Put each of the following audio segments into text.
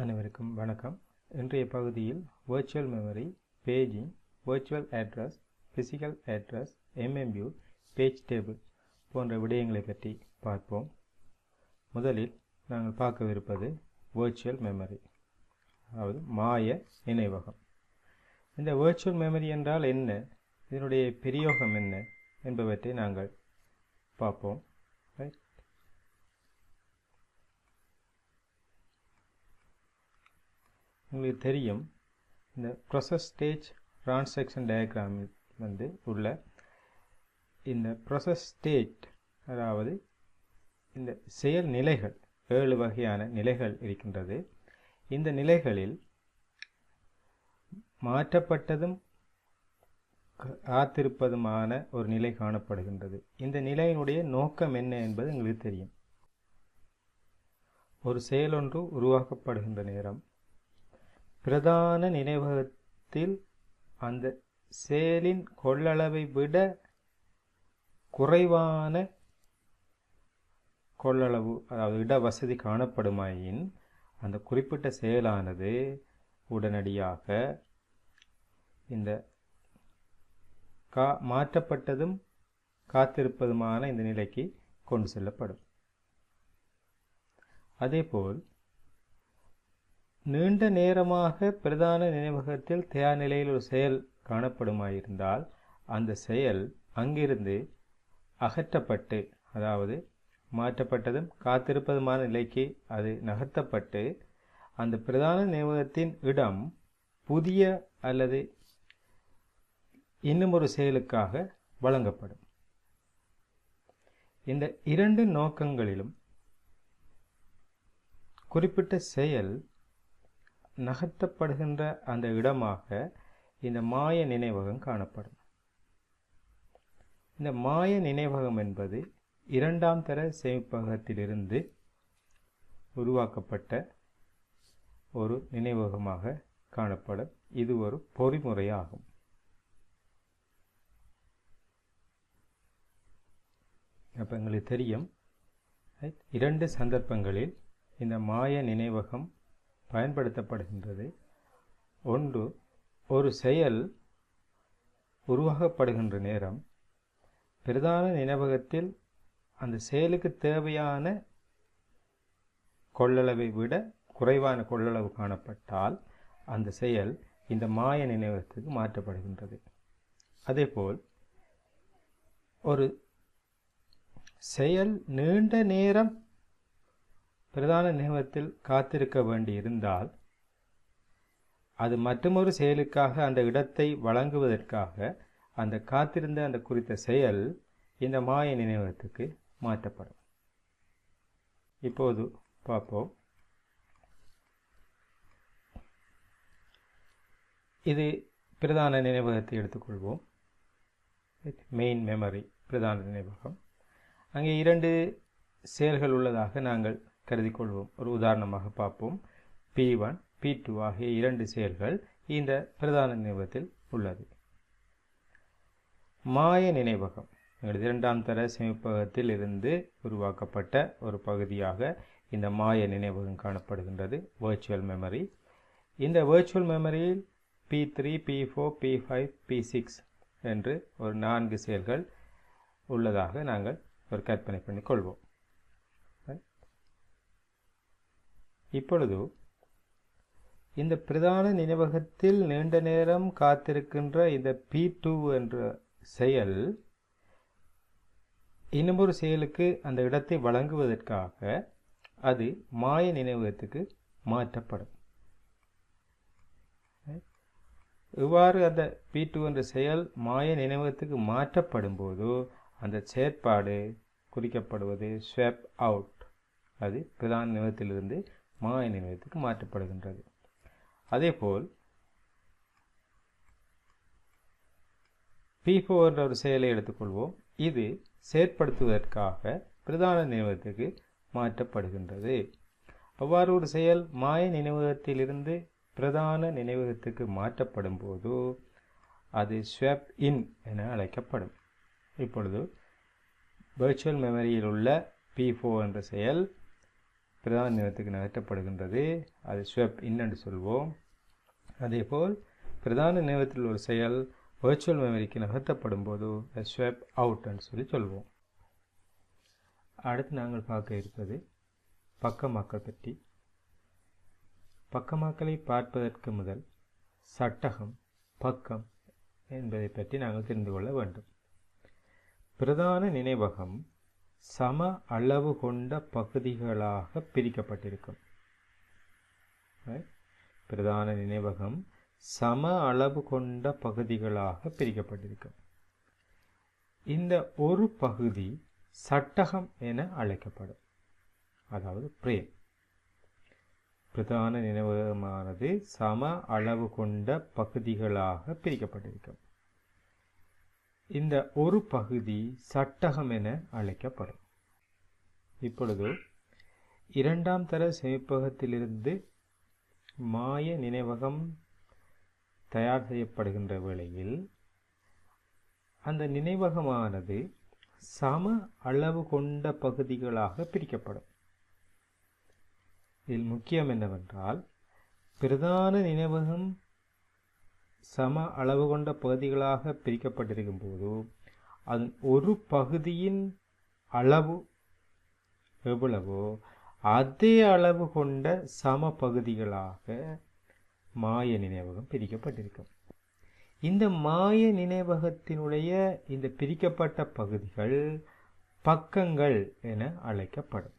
அனைவருக்கும் வணக்கம். இன்றைய பகுதியில் virtual memory paging virtual address physical address MMU page table போன்ற விடயங்களை பற்றி பார்ப்போம். முதலில் நாங்கள் பார்க்கவிருப்பது வர்ச்சுவல் மெமரி அதாவது மாய நினைவகம். இந்த வர்ச்சுவல் மெமரி என்றால் என்ன? இதனுடைய பிரயோகம் என்ன என்பவற்றை நாங்கள் பார்ப்போம். உங்களுக்கு தெரியும் இந்த ப்ரொசஸ் ஸ்டேஜ் டிரான்சாக்ஷன் டயக்ராமில் வந்து உள்ள இந்த ப்ரொசஸ் ஸ்டேட் அதாவது இந்த செயல் நிலைகள் ஏழு வகையான நிலைகள் இருக்கின்றது. இந்த நிலைகளில் மாற்றப்பட்டதும் காத்திருப்பதுமான ஒரு நிலை காணப்படுகின்றது. இந்த நிலையினுடைய நோக்கம் என்ன என்பது எங்களுக்கு தெரியும். ஒரு செயலொன்று உருவாக்கப்படுகின்ற நேரம். பிரதான நினைவகத்தில் அந்த செயலின் கொள்ளளவை விட குறைவான கொள்ளளவு அதாவது இட வசதி காணப்படுமாயின் அந்த குறிப்பிட்ட செயலானது உடனடியாக இந்த கா மாற்றப்பட்டதும் காத்திருப்பதுமான இந்த நிலைக்கு கொண்டு செல்லப்படும். அதேபோல் நீண்ட நேரமாக பிரதான நினைவகத்தில் தயார் நிலையில் ஒரு செயல் காணப்படுமாயிருந்தால் அந்த செயல் அங்கிருந்து அகற்றப்பட்டு அதாவது மாற்றப்பட்டதும் காத்திருப்பதுமான நிலைக்கு அது நகர்த்தப்பட்டு அந்த பிரதான நினைவகத்தின் இடம் புதிய அல்லது இன்னும் ஒரு செயலுக்காக வழங்கப்படும். இந்த இரண்டு நோக்கங்களிலும் குறிப்பிட்ட செயல் நகர்த்தப்படுகின்ற அந்த இடமாக இந்த மாய நினைவகம் காணப்படும். இந்த மாய நினைவகம் என்பது இரண்டாம் தர சேமிப்பகத்திலிருந்து உருவாக்கப்பட்ட ஒரு நினைவகமாக காணப்படும். இது ஒரு பொறிமுறையாகும். அப்போ எங்களுக்கு தெரியும் இரண்டு சந்தர்ப்பங்களில் இந்த மாய நினைவகம் பயன்படுத்தப்படுகின்றது. ஒன்று ஒரு செயல் உருவாக்கப்படுகின்ற நேரம். பிரதான நினைவகத்தில் அந்த செயலுக்கு தேவையான கொள்ளளவை விட குறைவான கொள்ளளவு காணப்பட்டால் அந்த செயல் இந்த மாய நினைவகத்துக்கு மாற்றப்படுகின்றது. அதேபோல் ஒரு செயல் நீண்ட நேரம் பிரதான நினைவத்தில் காத்திருக்க வேண்டி இருந்தால் அது மற்றொரு செயலுக்காக அந்த இடத்தை வழங்குவதற்காக அந்த காத்திருந்த அந்த குறித்த செயல் இந்த மாய நினைவகத்துக்கு மாற்றப்படும். இப்போது பார்ப்போம். இது பிரதான நினைவகத்தை எடுத்துக்கொள்வோம். மெயின் மெமரி பிரதான நினைவகம். அங்கே இரண்டு செயல்கள் உள்ளதாக நாங்கள் கருதி கொள்வோம் ஒரு உதாரணமாக பார்ப்போம். பி ஒன் பி டூ ஆகிய இரண்டு செயல்கள் இந்த பிரதான நினைவகத்தில் உள்ளது. மாய நினைவகம் எங்களது இரண்டாம் தர சேமிப்பகத்தில் இருந்து உருவாக்கப்பட்ட ஒரு பகுதியாக இந்த மாய நினைவகம் காணப்படுகின்றது வேர்ச்சுவல் மெமரி இந்த வேர்ச்சுவல் மெமரியில் P three P four P five P six என்று ஒரு நான்கு செயல்கள் உள்ளதாக நாங்கள் ஒரு கற்பனை பண்ணி கொள்வோம் இப்பொழுது இந்த பிரதான நினைவகத்தில் நீண்ட நேரம் காத்திருக்கின்ற இந்த பி டூ என்ற செயல் இன்னமொரு செயலுக்கு அந்த இடத்தை வழங்குவதற்காக அது மாய நினைவகத்துக்கு மாற்றப்படும். இவ்வாறு அந்த பி டூ என்ற செயல் மாய நினைவகத்துக்கு மாற்றப்படும் போது அந்த செயற்பாடு குறிக்கப்படுவது ஸ்வெப் அவுட் அது பிரதான நினைவகத்திலிருந்து மாய நிலையத்துக்கு மாற்றப்படுகின்றது. அதேபோல் பிஃபோ என்ற ஒரு செயலை எடுத்துக்கொள்வோம். இது செயற்படுத்துவதற்காக பிரதான நினைவகத்துக்கு மாற்றப்படுகின்றது. அவ்வாறு ஒரு செயல் மாய நினைவகத்திலிருந்து பிரதான நினைவகத்துக்கு மாற்றப்படும் போது அது ஸ்வெப் இன் என அழைக்கப்படும். இப்பொழுது வெர்ச்சுவல் மெமரியில் உள்ள பி ஃபோ என்ற செயல் பிரதான நினைவகத்துக்கு நகர்த்தப்படுகின்றது. அது ஸ்வெப் இன்னென்று சொல்வோம். அதேபோல் பிரதான நினைவகத்தில் ஒரு செயல் வெர்ச்சுவல் மெமரிக்கு நகர்த்தப்படும் போது ஸ்வெப் அவுட் என்று சொல்லி சொல்வோம். அடுத்து நாங்கள் பார்க்க இருப்பது பக்கமாக்கல் பற்றி. பக்கமாக்கலை பார்ப்பதற்கு முதல் சட்டகம் பக்கம் என்பதை பற்றி நாங்கள் தெரிந்து கொள்ள வேண்டும். பிரதான நினைவகம் சம அளவு கொண்ட பகுதிகளாக பிரிக்கப்பட்டிருக்கும். பிரதான நினைவகம் சம அளவு கொண்ட பகுதிகளாக பிரிக்கப்பட்டிருக்கும். இந்த ஒரு பகுதி சட்டகம் என அழைக்கப்படும். அதாவது பிரேம் பிரதான நினைவகமானது சம அளவு கொண்ட பகுதிகளாக பிரிக்கப்பட்டிருக்கும். இந்த ஒரு பகுதி சட்டகம் என அழைக்கப்படும். இப்பொழுது இரண்டாம் தர சேமிப்பகத்திலிருந்து மாய நினைவகம் தயார் செய்யப்படுகின்ற வேளையில் அந்த நினைவகமானது சம அளவு கொண்ட பகுதிகளாக பிரிக்கப்படும். இதில் முக்கியம் என்னவென்றால் பிரதான நினைவகம் சம அளவு கொண்ட பகுதிகளாக பிரிக்கப்பட்டிருக்கும் போது அதன் ஒரு பகுதியின் அளவு எவ்வளவோ அதே அளவு கொண்ட சம பகுதிகளாக மாய நினைவகம் பிரிக்கப்பட்டிருக்கும். இந்த மாய நினைவகத்தினுடைய இந்த பிரிக்கப்பட்ட பகுதிகள் பக்கங்கள் என அழைக்கப்படும்.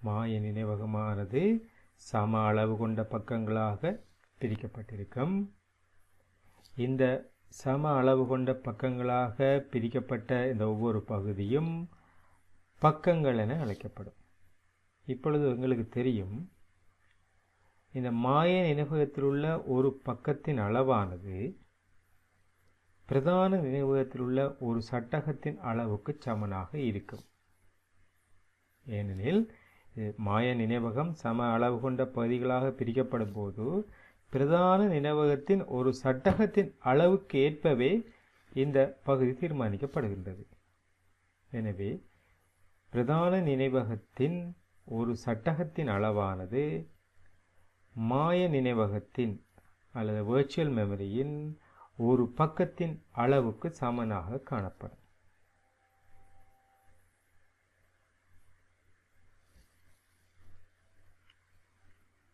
மாய நினைவகமானது சம அளவு கொண்ட பக்கங்களாக பிரிக்கப்பட்டிருக்கும். இந்த சம அளவு கொண்ட பக்கங்களாக பிரிக்கப்பட்ட இந்த ஒவ்வொரு பகுதியும் பக்கங்கள் என அழைக்கப்படும். இப்பொழுது உங்களுக்கு தெரியும் இந்த மாய நினைவகத்தில் உள்ள ஒரு பக்கத்தின் அளவானது பிரதான நினைவகத்தில் உள்ள ஒரு சட்டகத்தின் அளவுக்கு சமனாக இருக்கும். ஏனெனில் மாய நினைவகம் சம அளவு கொண்ட பகுதிகளாக பிரிக்கப்படும் போது பிரதான நினைவகத்தின் ஒரு சட்டகத்தின் அளவுக்கு ஏற்பவே இந்த பகுதி தீர்மானிக்கப்படுகின்றது. எனவே பிரதான நினைவகத்தின் ஒரு சட்டகத்தின் அளவானது மாய நினைவகத்தின் அல்லது வேர்ச்சுவல் மெமரியின் ஒரு பக்கத்தின் அளவுக்கு சமனாக காணப்படும்.